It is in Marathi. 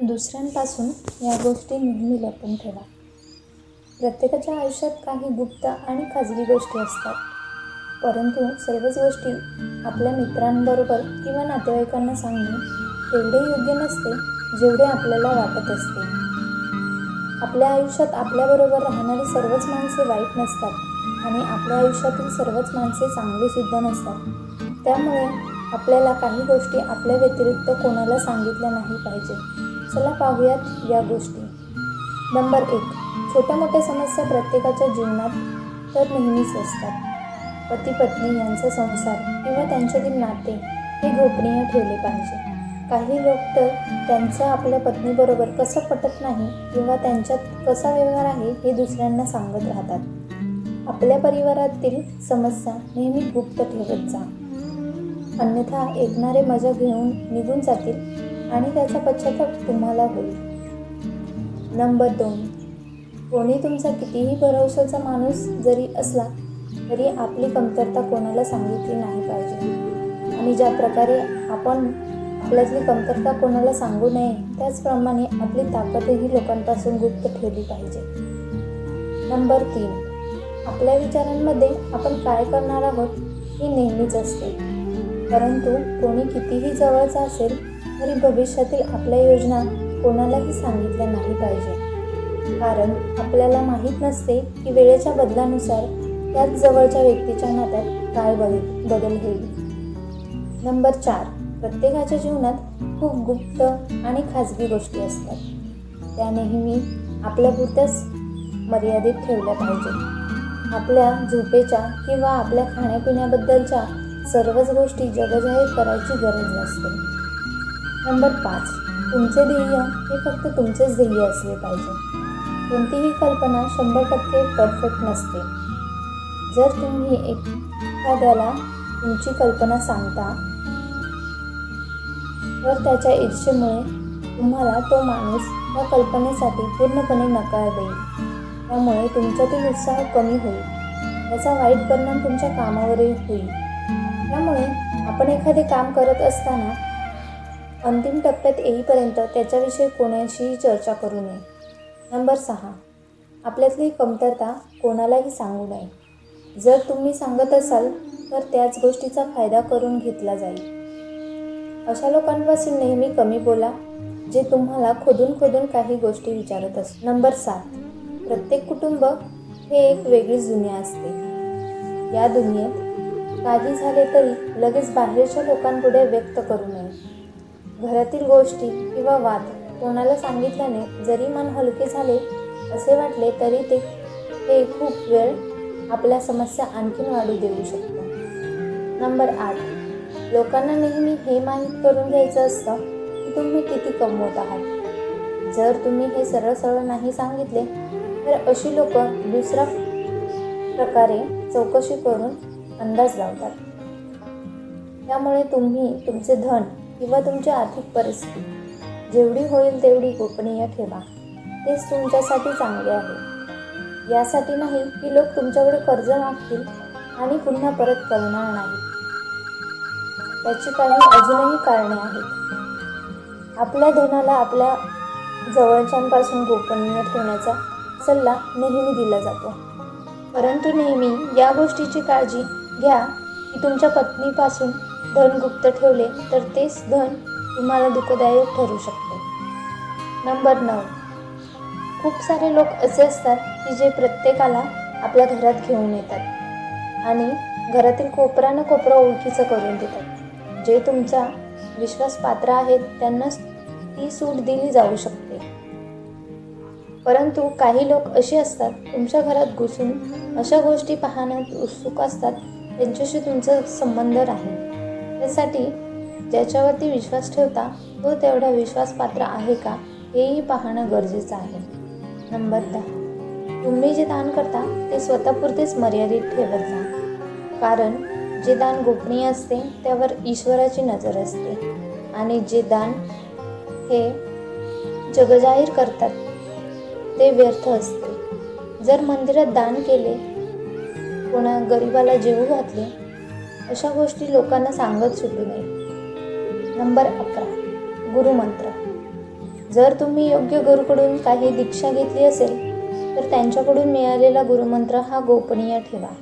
दुसऱ्यांपासून या गोष्टी नेहमी लपून ठेवा. प्रत्येकाच्या आयुष्यात काही गुप्त आणि खाजगी गोष्टी असतात. परंतु सर्वच गोष्टी आपल्या मित्रांबरोबर किंवा नातेवाईकांना सांगणे तेवढे योग्य नसते जेवढे आपल्याला वाटत असते. आपल्या आयुष्यात आपल्याबरोबर राहणारी सर्वच माणसे वाईट नसतात आणि आपल्या आयुष्यातील सर्वच माणसे चांगलीसुद्धा नसतात. त्यामुळे आपल्याला काही गोष्टी आपल्या व्यतिरिक्त कोणाला सांगितल्या नाही पाहिजे. चला पाहूयात या गोष्टी. नंबर एक. छोट्या मोठ्या समस्या प्रत्येकाच्या जीवनात तर नेहमीच असतात. पती पत्नी यांचा संसार किंवा त्यांच्यातील नाते हे गोपनीय ठेवले पाहिजे. काही लोक तर त्यांचं आपल्या पत्नीबरोबर कसं पटत नाही किंवा त्यांच्यात कसा व्यवहार आहे हे दुसऱ्यांना सांगत राहतात. आपल्या परिवारातील समस्या नेहमी गुप्त ठेवत जा. अन्यथा ऐकणारे मजा घेऊन निघून जातील आणि त्याचा पश्चाताप तुम्हाला होईल. नंबर दोन. कोणी तुमचा कितीही भरवशाचा माणूस जरी असला तरी आपली कमतरता कोणाला सांगितली नाही पाहिजे. आणि ज्या प्रकारे आपण आपल्यातली कमतरता कोणाला सांगू नये त्याचप्रमाणे आपली ताकदही लोकांपासून गुप्त ठेवली पाहिजे. नंबर तीन. आपल्या विचारांमध्ये आपण काय करणार आहोत ही नेहमीच असते. परंतु कोणी कितीही जवळचा असेल तरी भविष्यातील आपल्या योजना कोणालाही सांगितल्या नाही पाहिजे. कारण आपल्याला माहीत नसते की वेळेच्या बदलानुसार त्याच जवळच्या व्यक्तीच्या नात्यात काय बदल बदल होईल. नंबर चार. प्रत्येकाच्या जीवनात खूप गुप्त आणि खाजगी गोष्टी असतात. त्या नेहमी आपल्यापुरत्याच मर्यादित ठेवल्या पाहिजेत. आपल्या झोपेच्या किंवा आपल्या खाण्यापिण्याबद्दलच्या सर्वच गोष्टी जगजाहीर करायची गरज नसते. नंबर पाच. तुमचे ध्येय हे फक्त तुमचेच ध्येय असले पाहिजे. कोणतीही कल्पना शंभर टक्के परफेक्ट नसते. जर तुम्ही एखाद्याला तुमची कल्पना सांगता तर त्याच्या इच्छेमुळे तुम्हाला तो माणूस त्या कल्पनेसाठी पूर्णपणे नकार देईल. त्यामुळे तुमच्यातील उत्साह कमी होईल. याचा वाईट परिणाम तुमच्या कामावरही होईल. त्यामुळे आपण एखादे काम करत असताना अंतिम टप्प्यात येईपर्यंत त्याच्याविषयी कोणाशीही चर्चा करू नये. नंबर सहा. आपल्यातली कमतरता कोणालाही सांगू नये. जर तुम्ही सांगत असाल तर त्याच गोष्टीचा फायदा करून घेतला जाईल. अशा लोकांपासून नेहमी कमी बोला जे तुम्हाला खोदून खोदून काही गोष्टी विचारत असत नंबर सात. प्रत्येक कुटुंब हे एक वेगळीच दुनिया असते. या दुनियेत काही झाले तरी लगेच बाहेरच्या लोकांपुढे व्यक्त करू नये. घरातील गोष्टी किंवा वाद कोणाला सांगितल्याने जरी मन हलके झाले असे वाटले तरी ते हे खूप वेळ आपल्या समस्या आणखीन वाढू देऊ शकतो. नंबर आठ. लोकांना नेहमी हे माहीत करून घ्यायचं असतं की तुम्ही किती कमवत आहात. जर तुम्ही हे सरळ सरळ नाही सांगितले तर अशी लोक दुसऱ्या प्रकारे चौकशी करून अंदाज लावतात. त्यामुळे तुम्ही तुमचे धन किंवा तुमची आर्थिक परिस्थिती जेवढी होईल तेवढी गोपनीय ठेवा. तेच तुमच्यासाठी चांगले आहे. यासाठी नाही की लोक तुमच्याकडे कर्ज मागतील आणि पुन्हा परत करणार नाही त्याची काही अजूनही कारणे आहेत. आपल्या धनाला आपल्या जवळच्यांपासून गोपनीय ठेवण्याचा सल्ला नेहमी दिला जातो. परंतु नेहमी या गोष्टीची काळजी घ्या. की तुमच्या पत्नीपासून धन गुप्त ठेवले तर तेच धन तुम्हाला दुःखदायक ठरू शकते. नंबर नऊ. खूप सारे लोक असे असतात की जे प्रत्येकाला आपल्या घरात घेऊन येतात आणि घरातील कोपरानं कोपरा ओळखीचं करून देतात. जे तुमचा विश्वासपात्र आहेत त्यांनाच ती सूट दिली जाऊ शकते. परंतु काही लोक असे असतात तुमच्या घरात घुसून अशा गोष्टी पाहण्यात उत्सुक असतात त्यांच्याशी तुमचा संबंध राहील. त्यासाठी ज्याच्यावरती विश्वास ठेवता तो तेवढा विश्वासपात्र आहे का हेही पाहणं गरजेचं आहे. नंबर दहा. तुम्ही जे दान करता ते स्वतःपुरतेच मर्यादित ठेवत जा कारण जे दान गोपनीय असते त्यावर ईश्वराची नजर असते. आणि जे दान हे जगजाहीर करतात ते व्यर्थ असते. जर मंदिरात दान केले कोणा गरिबाला जेवू घातले अशा गोष्टी लोकांना सांगत सुटू नये. नंबर अकरा. गुरुमंत्र. जर तुम्ही योग्य गुरुकडून काही दीक्षा घेतली असेल तर त्यांच्याकडून मिळालेला गुरुमंत्र हा गोपनीय ठेवा.